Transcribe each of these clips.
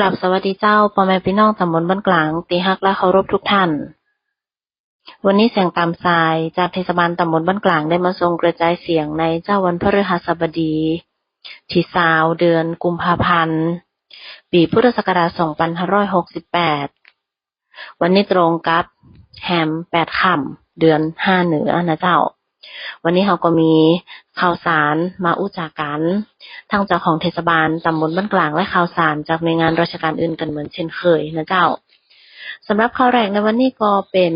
กลับสวัสดีเจ้าพ่อแม่พี่น้องตำบลบ้านกลาง ตีฮักและเคารพทุกท่าน วันนี้เสียงตามสายจากเทศบาลตำบลบ้านกลางได้มาทรงกระจายเสียงในเจ้าวันพฤหัสบดี ที่สาวเดือนกุมภาพันธ์ ปีพุทธศักราช 2568 วันนี้ตรงกับแฮมแปดค่ำเดือนห้าเหนือนะเจ้า วันนี้เราก็มีข่าวสารมาอู้จากกันทั้งเจ้าของเทศบาลตำบลบ้านกลางและข่าวสารจากหน่วยงานราชการอื่นกันเหมือนเช่นเคยนะเจ้าสำหรับข่าวแรกในวันนี้ก็เป็น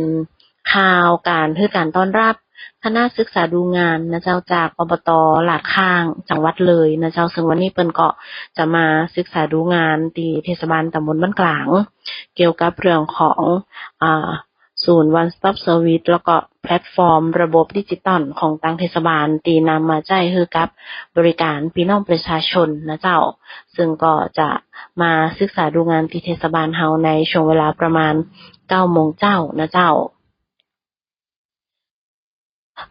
ข่าวการเพื่อการต้อนรับคณะศึกษาดูงานนะเจ้าจากอบตหลาดข้างจังหวัดเลยนะเจ้าซึ่งวันนี้เปิ้นก็จะมาศึกษาดูงานตีเทศบาลตำบลบ้านกลาง เกี่ยวกับเรื่องของอ่าศูนย์ one stop service แล้วก็ ลตฟอร์ม ระบบดิจิตอลของทางเทศบาล ตีนำมาใจายให้กับบริการพี่น้องประชาชนนะเจ้า ซึ่งก็จะมาศึกษาดูงานที่เทศบาลเฮาในช่วงเวลาประมาณ9โมงเจ้านะเจ้า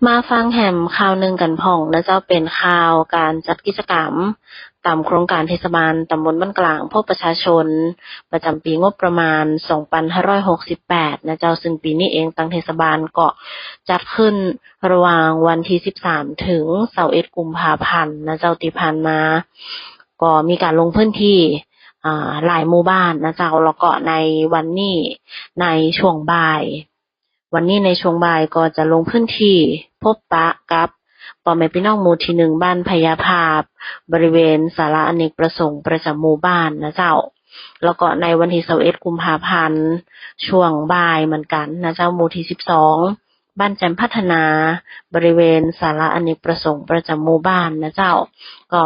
มาฟังแหมข่าวหนึ่งกันพ่องนะเจ้าเป็นข่าวการจัดกิจกรรมตามโครงการเทศบาลตำบลบ้านกลางพบประชาชน ประจำปีงบประมาณ 2568 นะเจ้าซึ่งปีนี้เองทางเทศบาลก็จัดขึ้นระหว่างวันที่ 13 ถึง21กุมภาพันธ์นะเจ้าที่ผ่านมา ก็มีการลงพื้นที่หลายหมู่บ้านนะเจ้าแล้วก็ในวันนี้ในช่วงบ่าย วันนี้ในช่วงบ่ายก็จะลงพื้นที่พบปะกับพ่อแม่พี่น้องหมู่ที่หนึ่งบ้านพญาภาพ บริเวณศาลาอเนกประสงค์ประจำหมู่บ้านนะเจ้า แล้วก็ในวันที่21กุมภาพันธ์ช่วงบ่ายเหมือนกันนะเจ้าหมู่ที่12บ้านแจ่มพัฒนา บริเวณศาลาอเนกประสงค์ประจำหมู่บ้านนะเจ้า ก็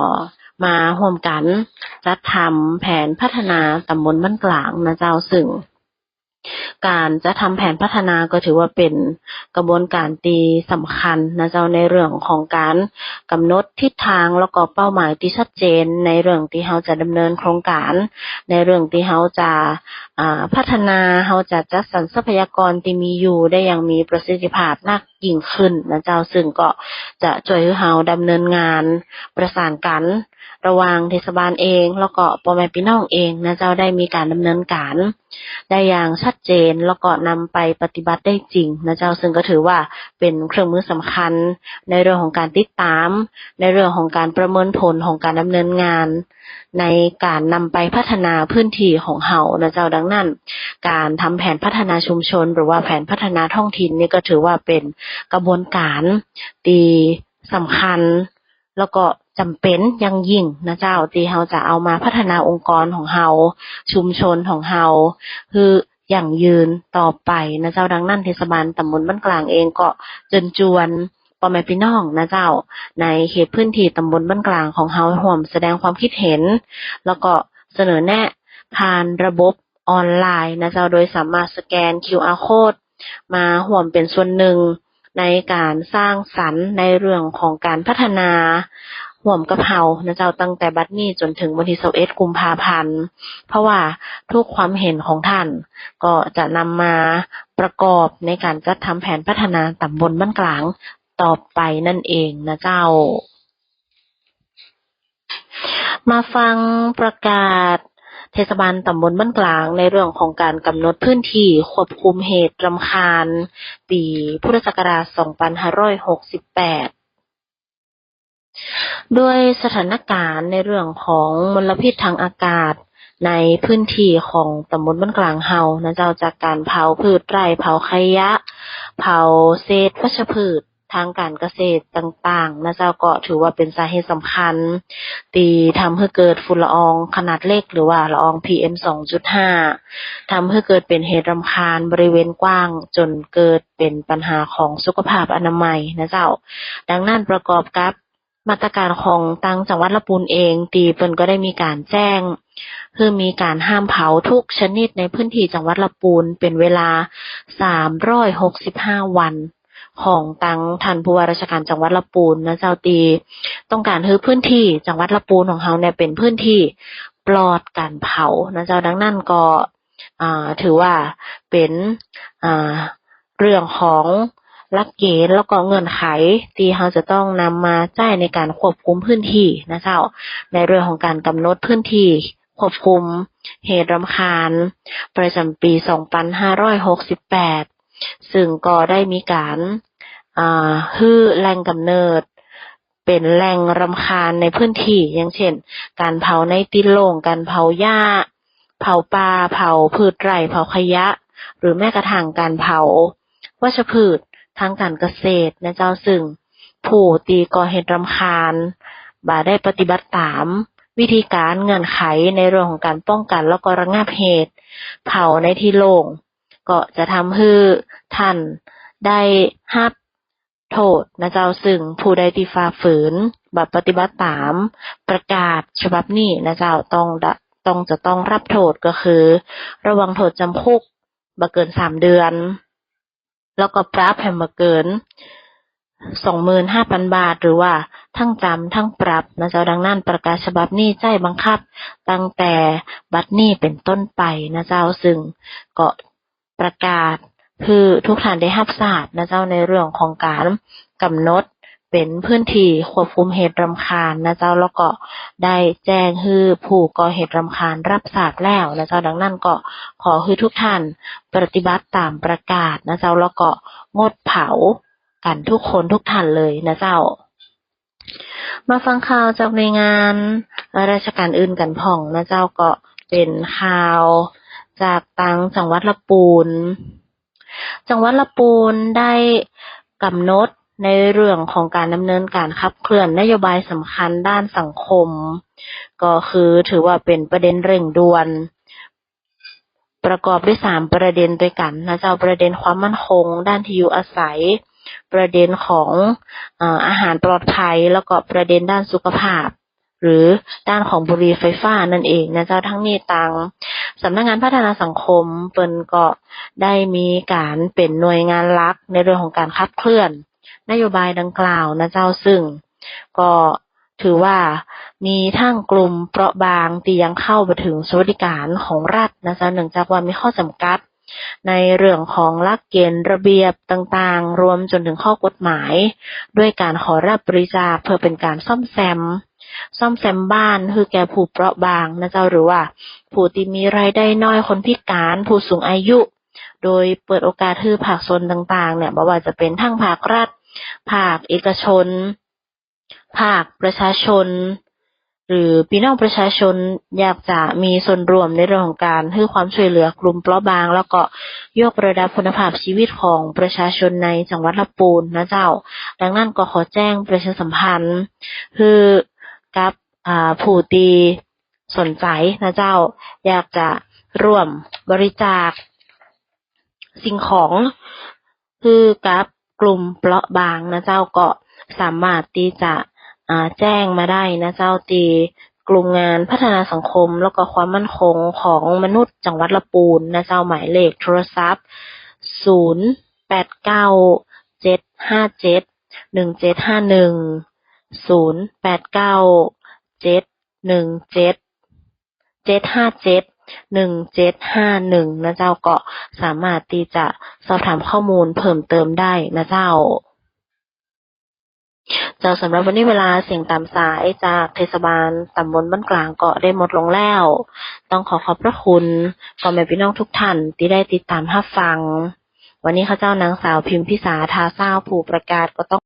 มาร่วมกันจัดทำแผนพัฒนาตำบลบ้านกลางนะเจ้าซึ่ง การจะทำแผนพัฒนาก็ถือว่าเป็นกระบวนการตีสำคัญนะเจ้าในเรื่องของการกำหนดทิศทางแล้วก็เป้าหมายที่ชัดเจน ในเรื่องที่เราจะดำเนินโครงการ ในเรื่องที่เราจะาพัฒนาเราจะจัดสรรทรัพยากรที่มีอยู่ได้อย่างมีประสิทธิภาพมากยิ่งขึ้นนะเจ้าซึ่งก็จะช่วยให้เราดำเนินงานประสานกันระหว่างเทศบาลเอง แล้วก็พ่อแม่พี่น้องเองนะเจ้าได้มีการดำเนินการ ได้อย่างชัดเจนแล้วก็นำไปปฏิบัติได้จริงนะเจ้าซึ่งก็ถือว่าเป็นเครื่องมือสำคัญ ในเรื่องของการติดตาม ในเรื่องของการประเมินผลของการดำเนินงาน ในการนำไปพัฒนาพื้นที่ของเฮานะเจ้าดังนั้น การทำแผนพัฒนาชุมชน หรือว่าแผนพัฒนาท้องถิ่นนี่ก็ถือว่าเป็นกระบวนการตีสำคัญ แล้วก็ จำเป็นยังยิ่งนะเจ้าที่เฮาจะเอามาพัฒนาองค์กรของเฮาชุมชนของเฮาคืออย่างยืนต่อไปนะเจ้าดังนั้นเทศบาลตำบลบ้านกลางเองก็เชิญชวนพ่อแม่พี่น้องนะเจ้า ในเขตพื้นที่ตำบลบ้านกลางของเฮาร่วมแสดงความคิดเห็น แล้วก็เสนอแนะผ่านระบบออนไลน์นะเจ้าโดยสามารถสแกน QR code มาห่วมเป็นส่วนหนึ่งในการสร้างสรรค์ในเรื่องของการพัฒนา ห่วมกับเฮานะเจ้าตั้งแต่บัดนี้จนถึงวันที่21กุมภาพันธ์ เพราะว่าทุกความเห็นของท่านก็จะนำมาประกอบในการจัดทำแผนพัฒนาตำบลบ้านกลางต่อไปนั่นเองนะเจ้า มาฟังประกาศเทศบาลตำบลบ้านกลางในเรื่องของการกำหนดพื้นที่ควบคุมเหตุรำคาญ ปีพุทธศักราช 2568 ด้วยสถานการณ์ในเรื่องของมลพิษทางอากาศ ในพื้นที่ของตำบลบ้านกลางเฮานะเจ้าจากการเผาพืชไร่เผาขยะ เผาเศษวัชพืชทางการเกษตรต่างๆนะเจ้าก็ถือว่าเป็นสาเหตุสำคัญ ตีทำให้เกิดฝุ่นละอองขนาดเล็กหรือว่าละออง PM 2.5ทำให้เกิดเป็นเหตุรำคาญบริเวณกว้าง จนเกิดเป็นปัญหาของสุขภาพอนามัยนะเจ้า ดังนั้นประกอบกับ มาตรการของตังจังหวัดละปูนเองตีเปินก็ได้มีการแจ้ง คือมีการห้ามเผาทุกชนิดในพื้นที่จังหวัดละปูนเป็นเวลา 365 วันของตังท่านผู้ว่าราชการจังหวัดละปูนนะเจ้าตี ต้องการให้พื้นที่จังหวัดละปูนของเฮาเนี่ยเป็นพื้นที่ปลอดการเผานะเจ้าดังนั้นก็อ่าถือว่าเป็นอ่าเรื่องของ ลักเกณฑ์แล้วก็เงื่อนไขที่เราจะต้องนำมาจ่ายในการควบคุมพื้นที่นะเจ้า ในเรื่องของการกำหนดพื้นที่ควบคุมเหตุรำคาญ ประจำปี 2568 ซึ่งก็ได้มีการฮื้อแหล่งกำเนิด เป็นแหล่งรำคาญในพื้นที่ อย่างเช่น การเผาในตินโลงการเผาหญ้า เผาป่า เผาพืชไร่ เผาขยะ หรือแม้กระทั่งการเผาวัชพืช ทางการเกษตรนะเจ้าซึ่ง ผู้ตีก่อเหตุรำคาญบ่ได้ปฏิบัติตาม วิธีการเงื่อนไขในเรื่องของการป้องกันแล้วก็ระงับเหตุ เผาในที่โล่งก็จะทำให้ท่านได้รับโทษนะเจ้าซึ่งผู้ใดที่ฝ่าฝืนบ่ปฏิบัติตามประกาศฉบับนี้นะเจ้าต้องดต้องจะต้องรับโทษก็คือ ระวังโทษจำคุกบ่เกินสามเดือน แล้วก็ปรับให้มาเกินสองหมื่นห้าพันบาท หรือว่าทั้งจำทั้งปรับนะเจ้าดังนั้นประกาศฉบับนี้ใจบังคับ ตั้งแต่บัดนี้เป็นต้นไปนะเจ้าซึ่งก็ประกาศคือทุกท่านได้รับทราบนะเจ้าในเรื่องของการกำหนด เป็นพื้นที่ควบคุมเหตุรำคาญนะเจ้าแล้วก็ได้แจ้งให้ผู้ก่อเหตุรำคาญรับทราบแล้วนะเจ้าดังนั้นก็ขอให้ทุกท่านปฏิบัติตามประกาศนะเจ้าแล้วก็งดเผากันทุกคนทุกท่านเลยนะเจ้า มาฟังข่าวจากหน่วยงานราชการอื่นกันพ่องนะเจ้าก็เป็นข่าวจากตังจังหวัดละปูน จังหวัดละปูนได้กำหนด ในเรื่องของการดำเนินการขับเคลื่อนนโยบายสำคัญด้านสังคม ก็คือถือว่าเป็นประเด็นเร่งด่วน ประกอบด้วยสามประเด็นด้วยกันนะเจ้าประเด็นความมั่นคง ด้านที่อยู่อาศัย ประเด็นของอาหารปลอดภัยแล้วก็ประเด็นด้านสุขภาพ หรือด้านของบุหรี่ไฟฟ้านั่นเองนะเจ้าทั้งนี้ตังสำนักงานพัฒนาสังคมเปิ้นก็ได้มีการเป็นหน่วยงานหลักในเรื่องของการขับเคลื่อน นโยบายดังกล่าวนะเจ้าซึ่ง ก็ถือว่ามีทั้งกลุ่มเปราะบางที่ยังเข้าไปถึงสวัสดิการของรัฐนะเจ้าเนื่องจากว่ามีข้อจำกัด ในเรื่องของหลักเกณฑ์ระเบียบต่างๆ รวมจนถึงข้อกฎหมาย ด้วยการขอรับบริจาคเพื่อเป็นการซ่อมแซมซ่อมแซมบ้านคือแก่ผู้เปราะบางนะเจ้าหรือว่า ผู้ที่มีรายได้น้อยคนพิการ ผู้สูงอายุ โดยเปิดโอกาสให้ภาคส่วนต่างๆ เนี่ยบ่ว่าจะเป็นทั้งภาครัฐ ภาคเอกชน ภาคประชาชน หรือพี่น้องประชาชนอยากจะมีส่วนร่วมในเรื่องของการให้ความช่วยเหลือกลุ่มเปราะบาง แล้วก็ยกระดับคุณภาพชีวิตของประชาชนในจังหวัดลำปูนนะเจ้า ดังนั้นก็ขอแจ้งประชาสัมพันธ์คือกับผู้ที่สนใจนะเจ้า อยากจะร่วมบริจาคสิ่งของคือกับ กลุ่มเปราะบางนะเจ้าเกาะสามารถตีจะแจ้งมาได้นะเจ้าตีกลุ่มงานพัฒนาสังคมแล้วก็ความมั่นคงของมนุษย์จังหวัดละปูนนะเจ้าหมายเลขโทรศัพท์ 0 8 9 7 5 7 1 7 5 1 0 8 9 7 1 7 7 5 7 หนึ่งเจ็ดห้าหนึ่งนะเจ้าก็สามารถที่จะสอบถามข้อมูลเพิ่มเติมได้นะเจ้า เจ้าสำหรับวันนี้เวลาเสียงตามสายจากเทศบาลตำบลบ้านกลางก็ได้หมดลงแล้ว ต้องขอขอบพระคุณพ่อแม่พี่น้องทุกท่านที่ได้ติดตามรับฟัง วันนี้ข้าเจ้านางสาวพิมพิสาทาเศร้าผู้ประกาศก็ต้อง